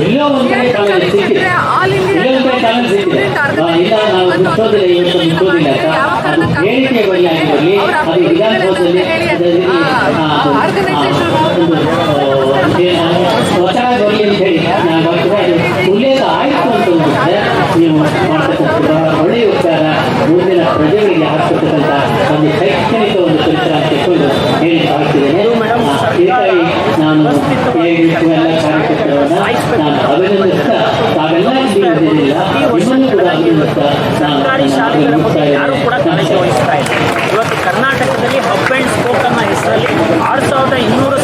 ಎಲ್ಲೋ ಒಂದು ಕಡೆ ಸಿಕ್ಕಿದೆ ಸಿಕ್ಕಿದೆ ನಾವು ಅಂತ ಅದು ಹೇಳಿ ನಾನು ಬರ್ತಾ ಉಲ್ಲೇಖ ಆಯಿತು ಅಂತ ಅಂದ್ರೆ ನೀವು ಒಳ್ಳೆಯ ಉಪಚಾರ ಮುಂದಿನ ಪ್ರಜೆಗಳಿಗೆ ಹಾಕ್ತಕ್ಕಂಥ ಒಂದು ಶೈಕ್ಷಣಿಕ ಒಂದು ನಾನು ಸರ್ಕಾರಿ ಶಾಲೆಗಳ ಯಾರು ಕೂಡ ಕಾಳಜಿ ವಹಿಸ್ತಾ ಇದ್ದಾರೆ ಇವತ್ತು ಕರ್ನಾಟಕದಲ್ಲಿ ಹಬ್ ಅಂಡ್ ಸ್ಪೋಕ್ ಹೆಸರಲ್ಲಿ ಆರು ಸಾವಿರದ ಇನ್ನೂರು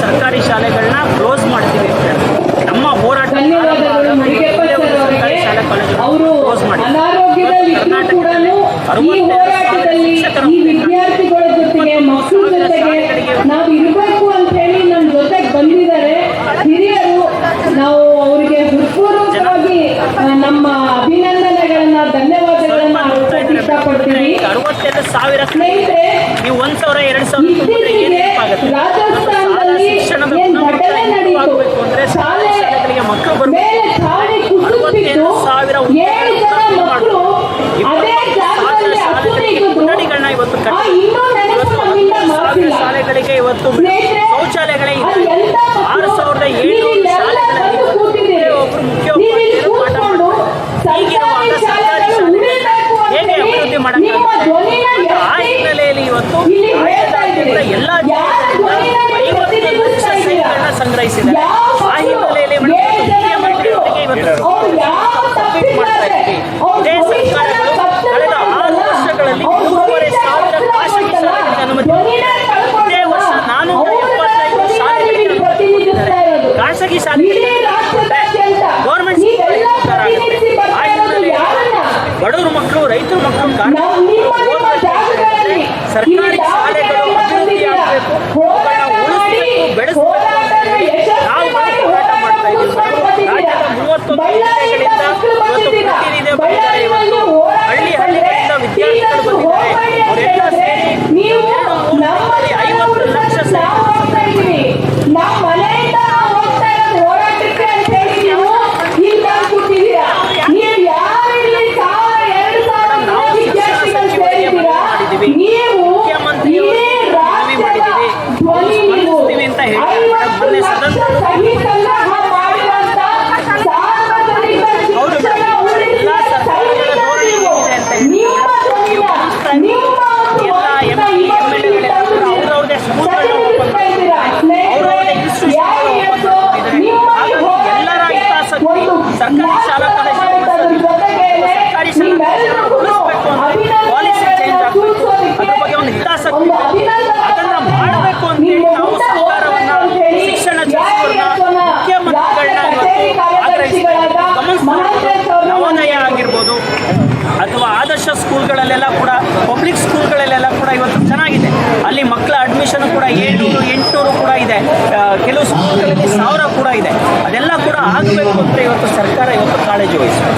ಶಾಲೆಗಳಿಗೆ ಇವತ್ತು ಶೌಚಾಲಯಗಳೇ ಆರು ಸಾವಿರದ ಏಳುನೂರು ಶಾಲೆಗಳಲ್ಲಿ ಒಬ್ಬರು ಮುಖ್ಯಮಂತ್ರಿಗಳು ಪಾಠ ಮಾಡ್ತಾರೆ. ಸರ್ಕಾರಿ ಹೇಗೆ ಅಭಿವೃದ್ಧಿ ಮಾಡಕ್ಕಾಗುತ್ತೆ ಆ ಹಿನ್ನೆಲೆಯಲ್ಲಿ ಇವತ್ತು ಎಲ್ಲ ಜಿಲ್ಲೆಗಳಿಂದ ಐವತ್ತು ಲಕ್ಷ ಸೈಟ್ಗಳನ್ನ ಸಂಗ್ರಹಿಸಿದ್ದಾರೆ. ಸರ್ಕಾರಿ ಶಾಲೆಗಳು ಉಳಿಸಬೇಕು ಬೆಳೆಸಬೇಕು ನಾವು ಹೋರಾಟ ಆದರ್ಶ ಸ್ಕೂಲ್ಗಳಲ್ಲೆಲ್ಲ ಕೂಡ ಪಬ್ಲಿಕ್ ಸ್ಕೂಲ್ಗಳಲ್ಲೆಲ್ಲ ಕೂಡ ಇವತ್ತು ಚೆನ್ನಾಗಿದೆ. ಅಲ್ಲಿ ಮಕ್ಕಳ ಅಡ್ಮಿಷನ್ ಕೂಡ ಏಳ್ನೂರು, ಎಂಟುನೂರು ಕೂಡ ಇದೆ. ಕೆಲವು ಸ್ಕೂಲ್ಗಳಲ್ಲಿ ಸಾವಿರ ಕೂಡ ಇದೆ. ಅದೆಲ್ಲ ಕೂಡ ಆಗಬೇಕು ಅಂದರೆ ಇವತ್ತು ಸರ್ಕಾರ ಇವತ್ತು ಕಾಳಜಿ ವಹಿಸಿದೆ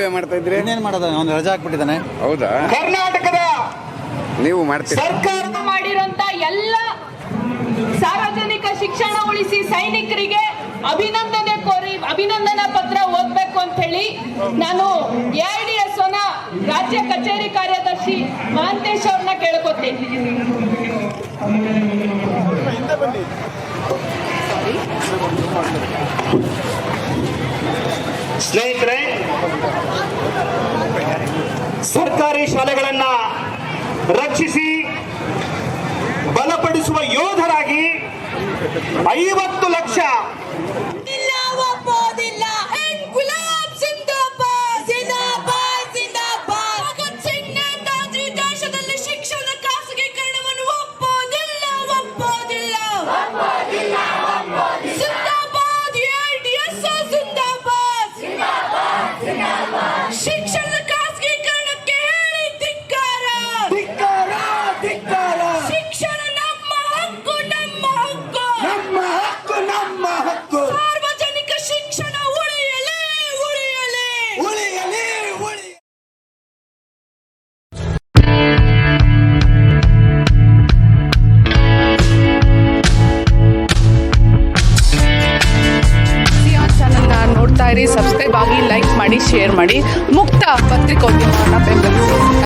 ನೀವೇ ಮಾಡ್ತಾ ಇದ್ರೆ? ಇನ್ನೇನ್ ಮಾಡೋದ? ಅವ್ನು ರಜಾ ಹಾಕ್ಬಿಟ್ಟಿದ್ದಾನೆ. ಹೌದಾ? ಕರ್ನಾಟಕದ ನೀವು ಮಾಡ್ತೀರಿ. ಸರ್ಕಾರದ ಮಾಡಿರುವಂತ ಎಲ್ಲ ಸಾರ್ವಜನಿಕ ಶಿಕ್ಷಣ ಉಳಿಸಿ ಸೈನಿಕರಿಗೆ ಅಭಿನಂದನೆ ಕೋರಿ ಅಭಿನಂದನಾ ಪತ್ರ ಓದ್ಬೇಕು ಅಂತ ಹೇಳಿ ನಾನು ಎಐಡಿಎಸ್ ರಾಜ್ಯ ಕಚೇರಿ ಕಾರ್ಯದರ್ಶಿ ಮಹಾಂತೇಶ್ ಅವ್ರನ್ನ ಕೇಳ್ಕೊತೀನಿ. ಸ್ನೇಹಿತರೆ ಸರ್ಕಾರಿ ಶಾಲೆಗಳನ್ನ ರಕ್ಷಿಸಿ ಬಲಪಡಿಸುವ ಯೋಧರಾಗಿ ಐವತ್ತು ಲಕ್ಷ